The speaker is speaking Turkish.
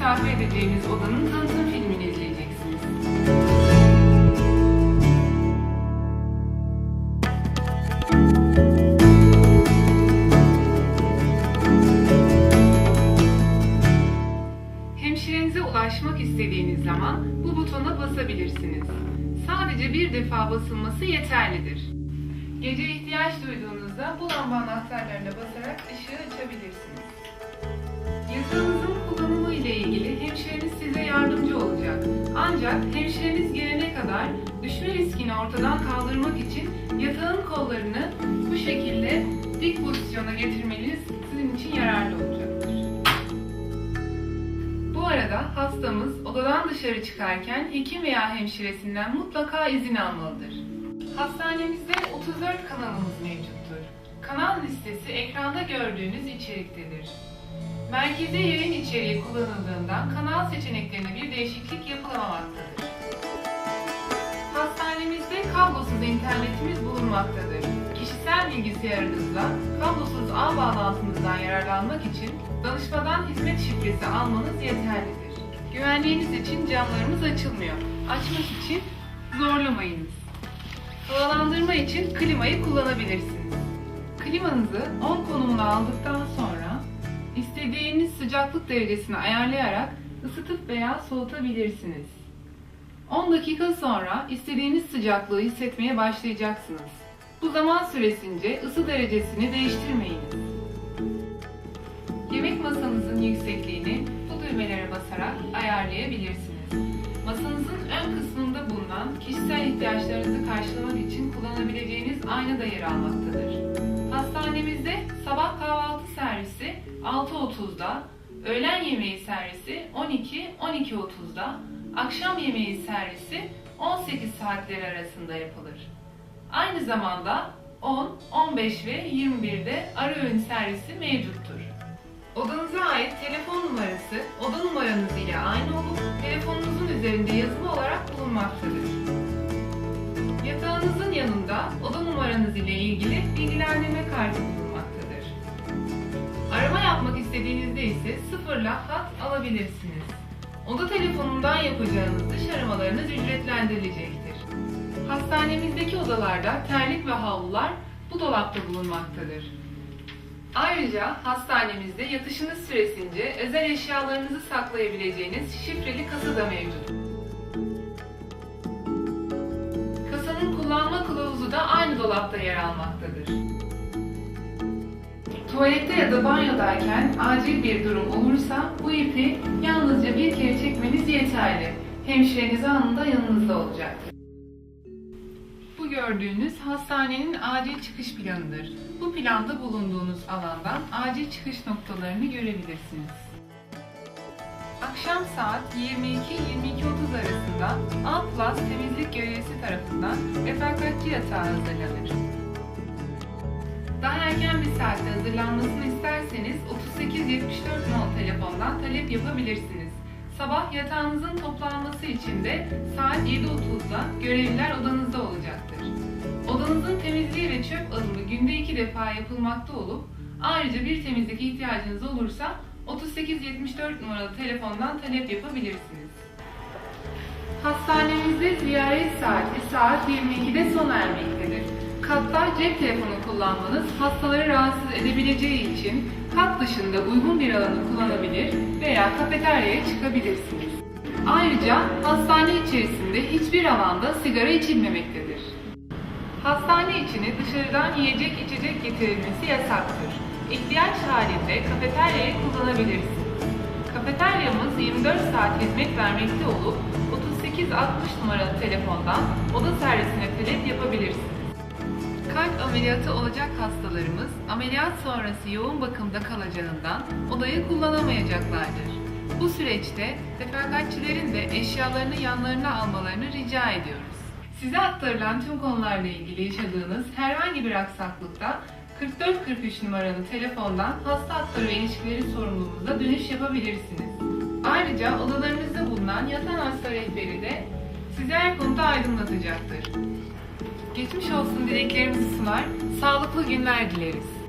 göstereceğimiz odanın tanıtım filmini izleyeceksiniz. Hemşirenize ulaşmak istediğiniz zaman bu butona basabilirsiniz. Sadece bir defa basılması yeterlidir. Gece ihtiyaç duyduğunuzda bu lamba anahtarlarına basarak ışığı açabilirsiniz. Yatağınızın kullanımı ile ilgili hemşireniz size yardımcı olacak. Ancak hemşireniz gelene kadar düşme riskini ortadan kaldırmak için yatağın kollarını bu şekilde dik pozisyona getirmeniz sizin için yararlı olacaktır. Bu arada hastamız odadan dışarı çıkarken hekim veya hemşiresinden mutlaka izin almalıdır. Hastanemizde 34 kanalımız mevcuttur. Kanal listesi ekranda gördüğünüz içeriktedir. Merkezi yayın içeriği kullanıldığından kanal seçeneklerine bir değişiklik yapılamamaktadır. Hastanemizde kablosuz internetimiz bulunmaktadır. Kişisel bilgisayarınızla kablosuz ağ bağlantınızdan yararlanmak için danışmadan hizmet şifresi almanız yeterlidir. Güvenliğiniz için camlarımız açılmıyor. Açmak için zorlamayınız. Havalandırma için klimayı kullanabilirsiniz. Klimanızı 10 konumuna aldıktan sonra istediğiniz sıcaklık derecesini ayarlayarak ısıtıp veya soğutabilirsiniz. 10 dakika sonra istediğiniz sıcaklığı hissetmeye başlayacaksınız. Bu zaman süresince ısı derecesini değiştirmeyiniz. Yemek masanızın yüksekliğini bu düğmelere basarak ayarlayabilirsiniz. Masanızın ön kısmında bulunan kişisel ihtiyaçlarınızı karşılamak için kullanabileceğiniz ayna da yer almaktadır. Hastanemizde sabah kahvaltı 6.30'da, öğlen yemeği servisi 12-12.30'da, akşam yemeği servisi 18 saatleri arasında yapılır. Aynı zamanda 10, 15 ve 21'de ara öğün servisi mevcuttur. Odanıza ait telefon numarası oda numaranız ile aynı olup telefonunuzun üzerinde yazılı olarak bulunmaktadır. İstediğinizde ise sıfırla hat alabilirsiniz. Oda telefonundan yapacağınız dış aramalarınız ücretlendirilecektir. Hastanemizdeki odalarda terlik ve havlular bu dolapta bulunmaktadır. Ayrıca hastanemizde yatışınız süresince özel eşyalarınızı saklayabileceğiniz şifreli kasa da mevcut. Kasanın kullanma kılavuzu da aynı dolapta yer almaktadır. Tuvalette ya da banyodayken acil bir durum olursa bu ipi yalnızca bir kere çekmeniz yeterli. Hemşireniz anında yanınızda olacaktır. Bu gördüğünüz hastanenin acil çıkış planıdır. Bu planda bulunduğunuz alandan acil çıkış noktalarını görebilirsiniz. Akşam saat 22-22.30 arasında A Plus temizlik görevlisi tarafından refakatçi yatağı hazırlanır. Daha erken bir saatte hazırlanmasını isterseniz 3874 nol telefondan talep yapabilirsiniz. Sabah yatağınızın toplanması için de saat 7.30'da görevliler odanızda olacaktır. Odanızın temizliği ve çöp alımı günde iki defa yapılmakta olup ayrıca bir temizlik ihtiyacınız olursa 3874 numaralı telefondan talep yapabilirsiniz. Hastanemizde ziyaret saati saat 22'de sona ermektedir. Katta cep telefonu kullanmanız hastaları rahatsız edebileceği için kat dışında uygun bir alanı kullanabilir veya kafeteryaya çıkabilirsiniz. Ayrıca hastane içerisinde hiçbir alanda sigara içilmemektedir. Hastane içine dışarıdan yiyecek içecek getirilmesi yasaktır. İhtiyaç halinde kafeteryayı kullanabilirsiniz. Kafeteryamız 24 saat hizmet vermekte olup 3860 numaralı telefondan oda servisine talep yapabilirsiniz. Kalp ameliyatı olacak hastalarımız ameliyat sonrası yoğun bakımda kalacağından odayı kullanamayacaklardır. Bu süreçte refakatçilerin de eşyalarını yanlarına almalarını rica ediyoruz. Size aktarılan tüm konularla ilgili yaşadığınız herhangi bir aksaklıkta 4443 numaralı telefondan hasta hakları ve ilişkileri sorumluluğunuza dönüş yapabilirsiniz. Ayrıca odalarınızda bulunan yatan hasta rehberi de sizi her konuda aydınlatacaktır. Geçmiş olsun dileklerimizi sunar, sağlıklı günler dileriz.